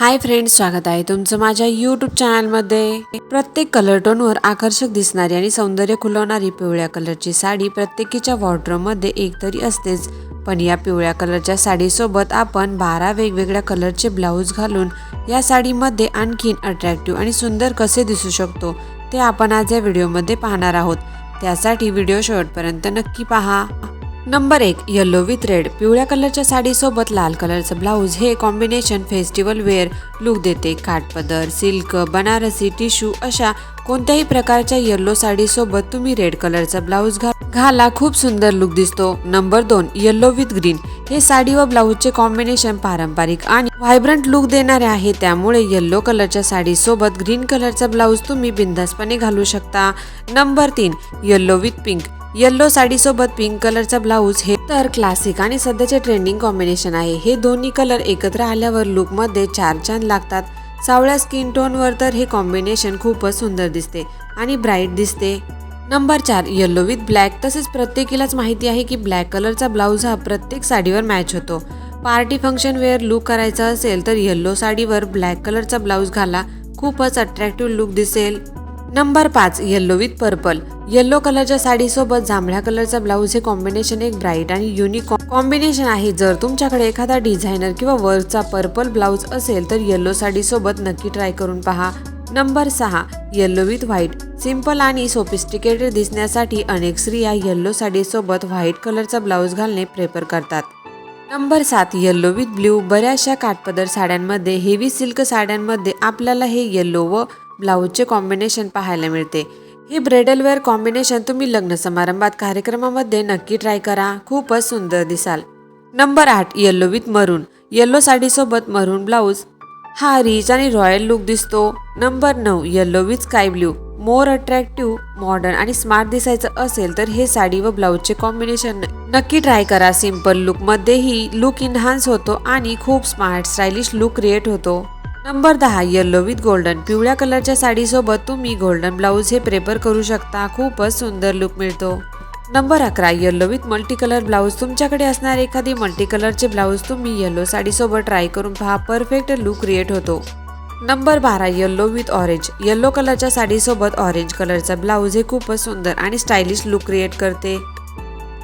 Hi friends स्वागत आहे तुमचं माझ्या यूट्यूब चॅनलमध्ये. प्रत्येक कलर टोनवर आकर्षक दिसणारी आणि सौंदर्य खुलवणारी पिवळ्या कलरची साडी प्रत्येकीच्या वॉर्ड्रोबमध्ये एक तरी असतेच. पण या पिवळ्या कलरच्या साडीसोबत आपण बारा वेगवेगळ्या कलरचे ब्लाऊज घालून या साडीमध्ये आणखीन अट्रॅक्टिव्ह आणि सुंदर कसे दिसू शकतो ते आपण आज या व्हिडिओमध्ये पाहणार आहोत. त्यासाठी व्हिडिओ शेवटपर्यंत नक्की पहा. नंबर एक येल्लो विथ रेड पिवळ्या कलरच्या साडीसोबत लाल कलरचं ब्लाऊज हे कॉम्बिनेशन फेस्टिवल वेअर लुक देते. काठपदर सिल्क बनारसी टिश्यू अशा कोणत्याही प्रकारच्या येल्लो साडीसोबत तुम्ही रेड कलरचा ब्लाऊज घा घाला. खूप सुंदर लुक दिसतो. नंबर दोन येल्लो विथ ग्रीन हे साडी व ब्लाऊजचे कॉम्बिनेशन पारंपरिक आणि व्हायब्रंट लुक देणारे आहे. त्यामुळे येल्लो कलरच्या साडीसोबत ग्रीन कलरचा ब्लाऊज तुम्ही बिंदासपणे घालू शकता. नंबर तीन येल्लो विथ पिंक येल्लो साडीसोबत पिंक कलरचा ब्लाऊज हे तर क्लासिक आणि सध्याचे ट्रेंडिंग कॉम्बिनेशन आहे. हे दोन्ही कलर एकत्र आल्यावर लुकमध्ये चार चांद लागतात. सावळ्या स्किन टोनवर तर हे कॉम्बिनेशन खूपच सुंदर दिसते आणि ब्राईट दिसते. नंबर चार येल्लो विथ ब्लॅक तसेच प्रत्येकीलाच माहिती आहे की ब्लॅक कलरचा ब्लाऊज हा प्रत्येक साडीवर मॅच होतो. पार्टी फंक्शन वेअर लुक करायचा असेल तर येल्लो साडीवर ब्लॅक कलरचा ब्लाऊज घाला. खूपच अट्रॅक्टिव्ह लुक दिसेल. नंबर पाच येल्लो विथ पर्पल येल्लो कलरच्या साडीसोबत जांभळ्या कलरचा ब्लाऊज हे कॉम्बिनेशन एक ब्राईट आणि युनिक कॉम्बिनेशन आहे. जर तुमच्याकडे एखादा डिझायनर किंवा वर्कचा पर्पल ब्लाऊज असेल तर येल्लो साडीसोबत नक्की ट्राय करून पहा. नंबर सहा येल्लो विथ व्हाईट सिंपल आणि सोफिस्टिकेटेड दिसण्यासाठी अनेक स्त्रिया येल्लो साडीसोबत व्हाईट कलरचा ब्लाऊज घालणे प्रेफर करतात. नंबर सात येल्लो विथ ब्ल्यू बऱ्याचशा काठपदर साड्यांमध्ये हेवी सिल्क साड्यांमध्ये आपल्याला हे येल्लो व ब्लाऊजचे कॉम्बिनेशन पाहायला मिळते. हे ब्रेडल वेअर कॉम्बिनेशन तुम्ही लग्न समारंभात कार्यक्रमामध्ये नक्की ट्राय करा. खूपच सुंदर दिसाल. नंबर आठ येल्लो विथ मरून येल्लो साडीसोबत मरून ब्लाऊज हा रिच आणि रॉयल लुक दिसतो. नंबर नऊ yellow with sky blue more attractive modern आणि स्मार्ट दिसायचं असेल तर हे साडी व ब्लाऊजचे कॉम्बिनेशन नक्की ट्राय करा. सिंपल लुकमध्येही लुक इन्हान्स होतो आणि खूप स्मार्ट स्टायलिश लुक क्रिएट होतो. नंबर दहा येल्लो विथ गोल्डन पिवळ्या कलरच्या साडीसोबत तुम्ही गोल्डन ब्लाऊज हे प्रेफर करू शकता. खूपच सुंदर लुक मिळतो. नंबर अकरा yellow with multi colour blouse तुमच्याकडे असणार एखादी मल्टी कलरचे ब्लाऊज तुम्ही येल्लो साडीसोबत ट्राय करून पहा. परफेक्ट लुक क्रिएट होतो. नंबर बारा येल्लो विथ ऑरेंज येल्लो कलरच्या साडीसोबत ऑरेंज कलरचा ब्लाऊज हे खूपच सुंदर आणि स्टायलिश लुक क्रिएट करते.